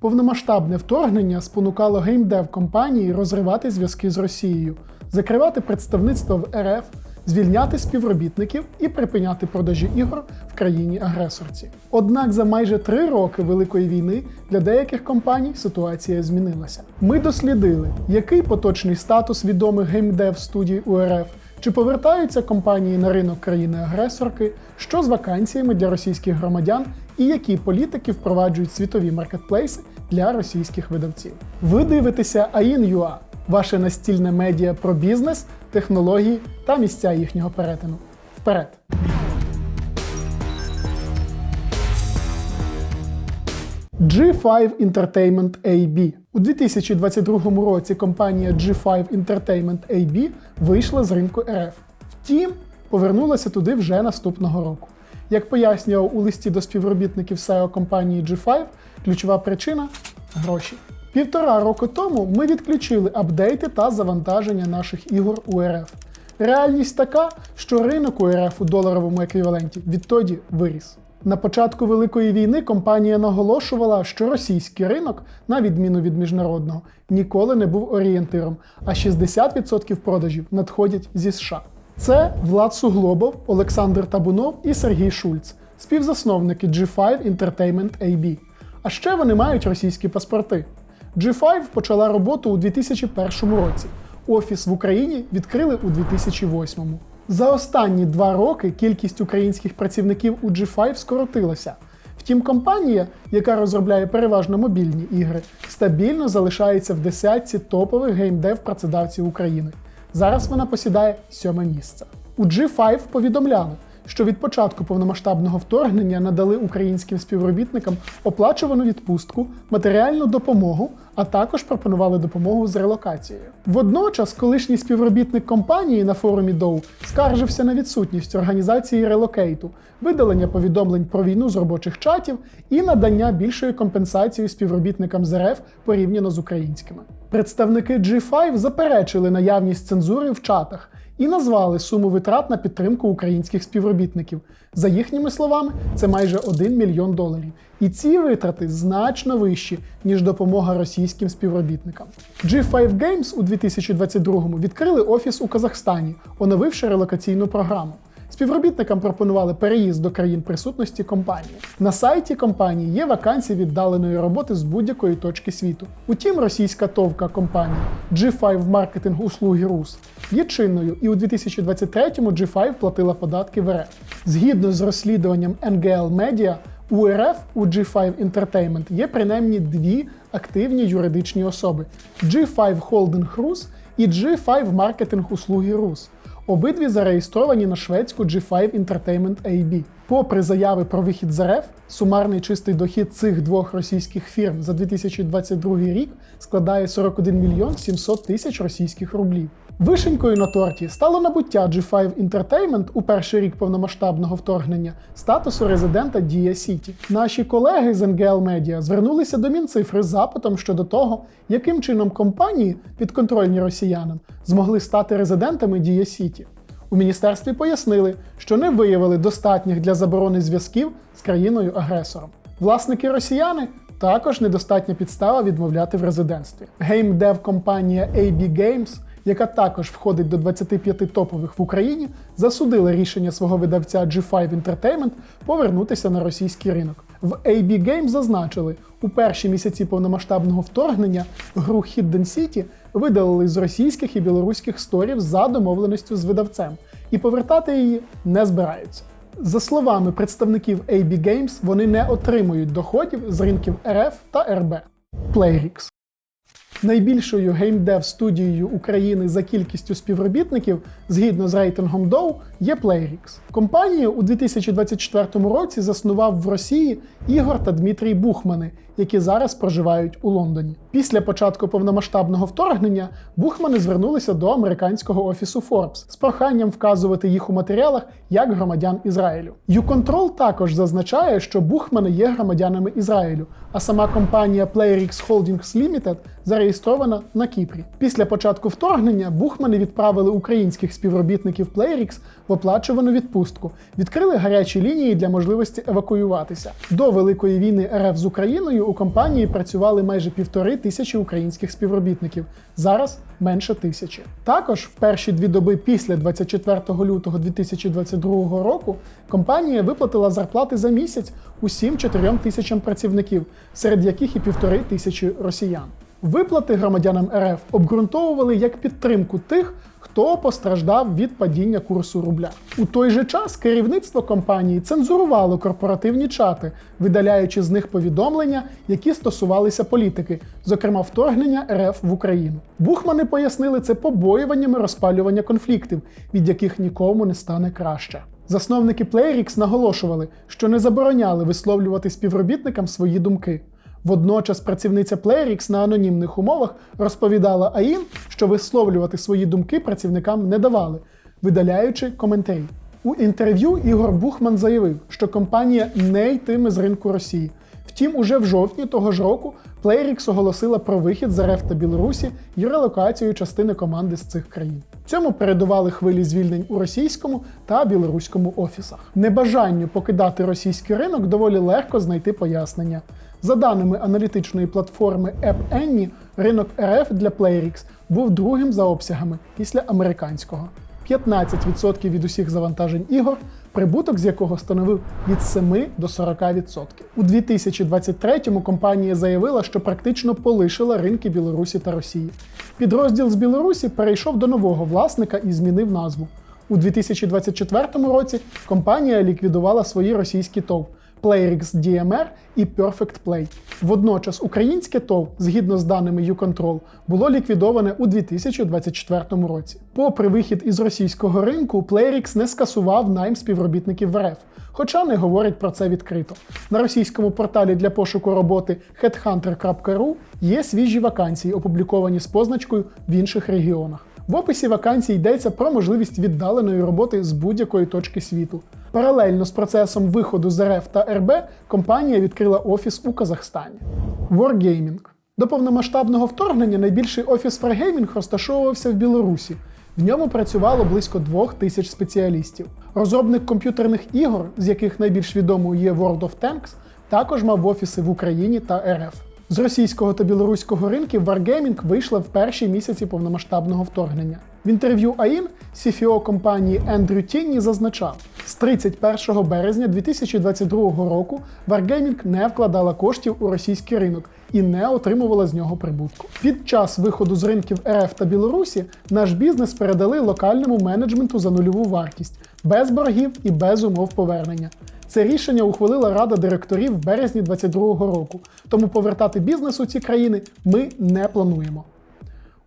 Повномасштабне вторгнення спонукало геймдев компанії розривати зв'язки з Росією, закривати представництво в РФ, звільняти співробітників і припиняти продажі ігор в країні-агресорці. Однак за майже три роки Великої війни для деяких компаній ситуація змінилася. Ми дослідили, який поточний статус відомих геймдев студій УРФ, чи повертаються компанії на ринок країни-агресорки, що з вакансіями для російських громадян і які політики впроваджують світові маркетплейси для російських видавців. Ви дивитеся AIN.ua – ваше настільне медіа про бізнес, технології та місця їхнього перетину. Вперед! G5 Entertainment AB. У 2022 році компанія G5 Entertainment AB вийшла з ринку РФ. Втім, повернулася туди вже наступного року. Як пояснював у листі до співробітників SEO компанії G5, ключова причина гроші. Півтора року тому ми відключили апдейти та завантаження наших ігор у РФ. Реальність така, що ринок у РФ у доларовому еквіваленті відтоді виріс. На початку Великої війни компанія наголошувала, що російський ринок, на відміну від міжнародного, ніколи не був орієнтиром, а 60% продажів надходять зі США. Це Влад Суглобов, Олександр Табунов і Сергій Шульц, співзасновники G5 Entertainment AB. А ще вони мають російські паспорти. G5 почала роботу у 2001 році. Офіс в Україні відкрили у 2008. За останні два роки кількість українських працівників у G5 скоротилася. Втім, компанія, яка розробляє переважно мобільні ігри, стабільно залишається в десятці топових геймдев працедавців України. Зараз вона посідає сьоме місце. У G5 повідомляли, що від початку повномасштабного вторгнення надали українським співробітникам оплачувану відпустку, матеріальну допомогу, а також пропонували допомогу з релокацією. Водночас, колишній співробітник компанії на форумі Доу скаржився на відсутність організації релокейту, видалення повідомлень про війну з робочих чатів і надання більшої компенсації співробітникам з РФ порівняно з українськими. Представники G5 заперечили наявність цензури в чатах і назвали суму витрат на підтримку українських співробітників. За їхніми словами, це майже 1 мільйон доларів. І ці витрати значно вищі, ніж допомога російським співробітникам. G5 Games у 2022-му відкрили офіс у Казахстані, оновивши релокаційну програму. Співробітникам пропонували переїзд до країн присутності компанії. На сайті компанії є вакансії віддаленої роботи з будь-якої точки світу. Утім, російська товка компанії G5 Marketing услуги РУС є чинною, і у 2023-му G5 платила податки в РФ. Згідно з розслідуванням NGL Media, у РФ у G5 Entertainment є принаймні дві активні юридичні особи: G5 Holding RUS і G5 Marketing услуги RUS. Обидві зареєстровані на шведську G5 Entertainment AB. Попри заяви про вихід з РФ, сумарний чистий дохід цих двох російських фірм за 2022 рік складає 41 мільйон 700 тисяч російських рублів. Вишенькою на торті стало набуття G5 Entertainment у перший рік повномасштабного вторгнення статусу резидента Дія Сіті. Наші колеги з NGL Media звернулися до Мінцифри з запитом щодо того, яким чином компанії, підконтрольні росіянам, змогли стати резидентами Дія Сіті. У міністерстві пояснили, що не виявили достатніх для заборони зв'язків з країною-агресором. Власники росіяни також недостатня підстава відмовляти в резидентстві. Геймдев компанія AB Games яка також входить до 25 топових в Україні, засудила рішення свого видавця G5 Entertainment повернутися на російський ринок. В AB Games зазначили, у перші місяці повномасштабного вторгнення гру Hidden City видалили з російських і білоруських сторів за домовленістю з видавцем, і повертати її не збираються. За словами представників AB Games, вони не отримують доходів з ринків РФ та РБ. Playrix Найбільшою геймдев студією України за кількістю співробітників згідно з рейтингом Dow є Playrix. Компанію у 2024 році заснував в Росії Ігор та Дмитрій Бухмани, які зараз проживають у Лондоні. Після початку повномасштабного вторгнення Бухмани звернулися до американського офісу Forbes з проханням вказувати їх у матеріалах як громадян Ізраїлю. YouControl також зазначає, що Бухмани є громадянами Ізраїлю, а сама компанія Playrix Holdings Limited зареєстрована на Кіпрі. Після початку вторгнення бухмани відправили українських співробітників Playrix в оплачувану відпустку, відкрили гарячі лінії для можливості евакуюватися. До великої війни РФ з Україною у компанії працювали майже півтори тисячі українських співробітників. Зараз менше тисячі. Також в перші дві доби після 24 лютого 2022 року компанія виплатила зарплати за місяць усім 4 тисячам працівників, серед яких і півтори тисячі росіян. Виплати громадянам РФ обґрунтовували як підтримку тих, хто постраждав від падіння курсу рубля. У той же час керівництво компанії цензурувало корпоративні чати, видаляючи з них повідомлення, які стосувалися політики, зокрема вторгнення РФ в Україну. Бухмани пояснили це побоюваннями розпалювання конфліктів, від яких нікому не стане краще. Засновники Playrix наголошували, що не забороняли висловлювати співробітникам свої думки. Водночас працівниця Playrix на анонімних умовах розповідала АІН, що висловлювати свої думки працівникам не давали, видаляючи коментарі. У інтерв'ю Ігор Бухман заявив, що компанія не йтиме з ринку Росії. Втім, уже в жовтні того ж року Playrix оголосила про вихід з РФ та Білорусі і релокацію частини команди з цих країн. Цьому передували хвилі звільнень у російському та білоруському офісах. Небажанню покидати російський ринок доволі легко знайти пояснення. За даними аналітичної платформи App Annie, ринок РФ для Playrix був другим за обсягами після американського. 15% від усіх завантажень ігор, прибуток з якого становив від 7 до 40%. У 2023-му компанія заявила, що практично полишила ринки Білорусі та Росії. Підрозділ з Білорусі перейшов до нового власника і змінив назву. У 2024 році компанія ліквідувала свої російські ТОВ Playrix DMR і Perfect Play. Водночас українське ТОВ, згідно з даними YouControl, було ліквідоване у 2024 році. Попри вихід із російського ринку, Playrix не скасував найм співробітників в РФ, хоча не говорить про це відкрито. На російському порталі для пошуку роботи headhunter.ru є свіжі вакансії, опубліковані з позначкою в інших регіонах. В описі вакансій йдеться про можливість віддаленої роботи з будь-якої точки світу. Паралельно з процесом виходу з РФ та РБ компанія відкрила офіс у Казахстані. Wargaming. До повномасштабного вторгнення найбільший офіс Wargaming розташовувався в Білорусі. В ньому працювало близько двох тисяч спеціалістів. Розробник комп'ютерних ігор, з яких найбільш відомою є World of Tanks, також мав офіси в Україні та РФ. З російського та білоруського ринків Wargaming вийшла в перші місяці повномасштабного вторгнення. В інтерв'ю АІН CFO компанії Ендрю Тінні зазначав, з 31 березня 2022 року Wargaming не вкладала коштів у російський ринок і не отримувала з нього прибутку. Під час виходу з ринків РФ та Білорусі наш бізнес передали локальному менеджменту за нульову вартість, без боргів і без умов повернення. Це рішення ухвалила Рада директорів в березні 2022 року, тому повертати бізнес у ці країни ми не плануємо.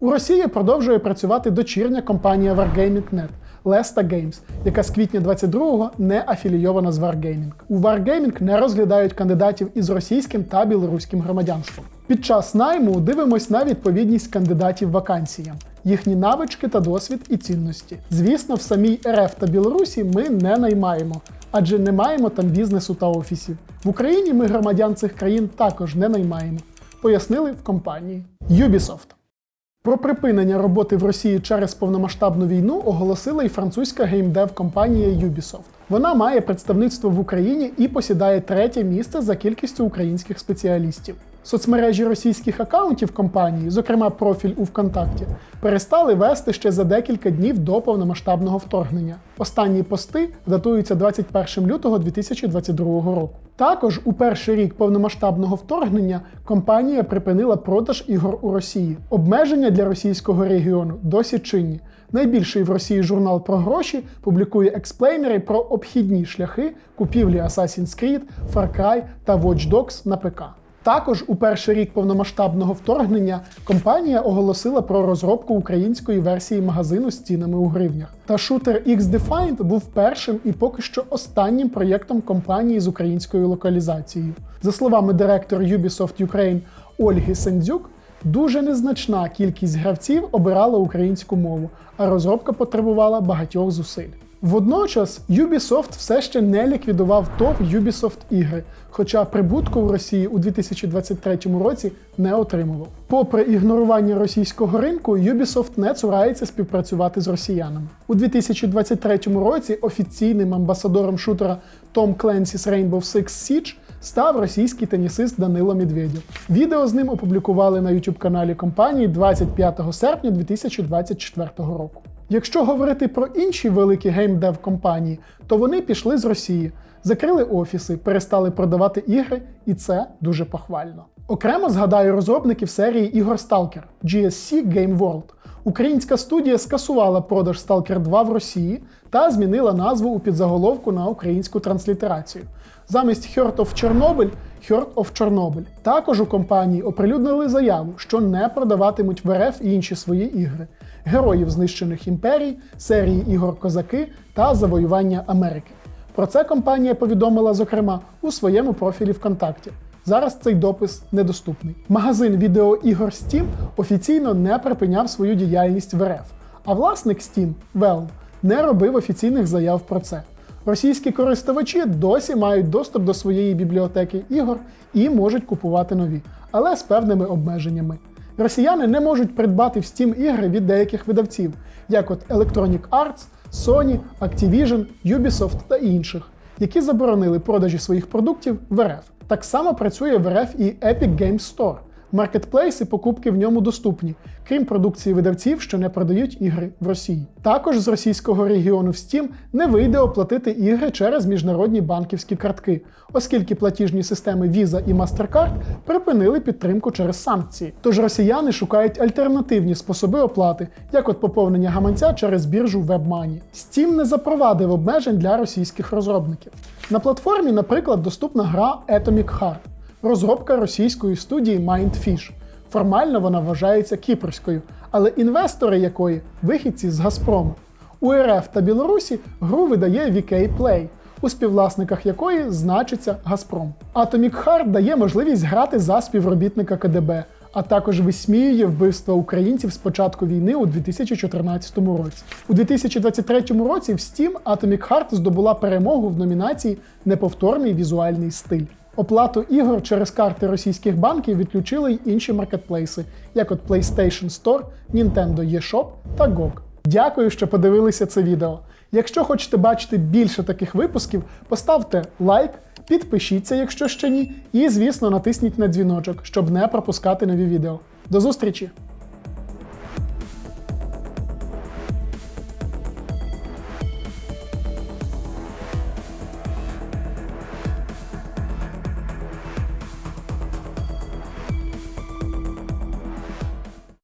У Росії продовжує працювати дочірня компанія Wargaming.net Lesta Games, яка з квітня 22-го не афілійована з Wargaming. У Wargaming не розглядають кандидатів із російським та білоруським громадянством. Під час найму дивимось на відповідність кандидатів вакансіям, їхні навички та досвід і цінності. Звісно, в самій РФ та Білорусі ми не наймаємо, адже не маємо там бізнесу та офісів. В Україні ми громадян цих країн також не наймаємо, пояснили в компанії Ubisoft. Про припинення роботи в Росії через повномасштабну війну оголосила і французька геймдев-компанія Ubisoft. Вона має представництво в Україні і посідає третє місце за кількістю українських спеціалістів. Соцмережі російських акаунтів компанії, зокрема профіль у ВКонтакті, перестали вести ще за декілька днів до повномасштабного вторгнення. Останні пости датуються 21 лютого 2022 року. Також у перший рік повномасштабного вторгнення компанія припинила продаж ігор у Росії. Обмеження для російського регіону досі чинні. Найбільший в Росії журнал про гроші публікує експлейнери про обхідні шляхи купівлі Assassin's Creed, Far Cry та Watch Dogs на ПК. Також у перший рік повномасштабного вторгнення компанія оголосила про розробку української версії магазину з цінами у гривнях. Та шутер X-Defined був першим і поки що останнім проєктом компанії з українською локалізацією. За словами директора Ubisoft Ukraine Ольги Сендзюк, дуже незначна кількість гравців обирала українську мову, а розробка потребувала багатьох зусиль. Водночас Ubisoft все ще не ліквідував ТОВ Ubisoft ігри, хоча прибутку в Росії у 2023 році не отримував. Попри ігнорування російського ринку, Ubisoft не цурається співпрацювати з росіянами. У 2023 році офіційним амбасадором шутера Tom Clancy's Rainbow Six Siege став російський тенісист Данило Медведєв. Відео з ним опублікували на youtube каналі компанії 25 серпня 2024 року. Якщо говорити про інші великі геймдев компанії, то вони пішли з Росії, закрили офіси, перестали продавати ігри, і це дуже похвально. Окремо згадаю розробників серії ігор Stalker GSC Game World. Українська студія скасувала продаж Stalker 2 в Росії та змінила назву у підзаголовку на українську транслітерацію. Замість Heart of Chernobyl – Heart of Chernobyl. Також у компанії оприлюднили заяву, що не продаватимуть в РФ і інші свої ігри, героїв знищених імперій, серії ігор Козаки та Завоювання Америки. Про це компанія повідомила, зокрема, у своєму профілі ВКонтакті. Зараз цей допис недоступний. Магазин відеоігор Steam офіційно не припиняв свою діяльність в РФ, а власник Steam, Valve, не робив офіційних заяв про це. Російські користувачі досі мають доступ до своєї бібліотеки ігор і можуть купувати нові, але з певними обмеженнями. Росіяни не можуть придбати в Steam ігри від деяких видавців, як от Electronic Arts, Sony, Activision, Ubisoft та інших, які заборонили продажі своїх продуктів в РФ. Так само працює в РФ і Epic Games Store. Маркетплейси покупки в ньому доступні, крім продукції видавців, що не продають ігри в Росії. Також з російського регіону в Steam не вийде оплатити ігри через міжнародні банківські картки, оскільки платіжні системи Visa і MasterCard припинили підтримку через санкції. Тож росіяни шукають альтернативні способи оплати, як от поповнення гаманця через біржу WebMoney. Steam не запровадив обмежень для російських розробників. На платформі, наприклад, доступна гра Atomic Heart розробка російської студії Mindfish. Формально вона вважається кіпрською, але інвестори якої вихідці з Газпрому. У РФ та Білорусі гру видає VK Play, у співвласниках якої значиться Газпром. Atomic Heart дає можливість грати за співробітника КДБ, а також висміює вбивства українців з початку війни у 2014 році. У 2023 році в Steam Atomic Heart здобула перемогу в номінації Неповторний візуальний стиль. Оплату ігор через карти російських банків відключили й інші маркетплейси, як от PlayStation Store, Nintendo eShop та GOG. Дякую, що подивилися це відео. Якщо хочете бачити більше таких випусків, поставте лайк, підпишіться, якщо ще ні, і, звісно, натисніть на дзвіночок, щоб не пропускати нові відео. До зустрічі!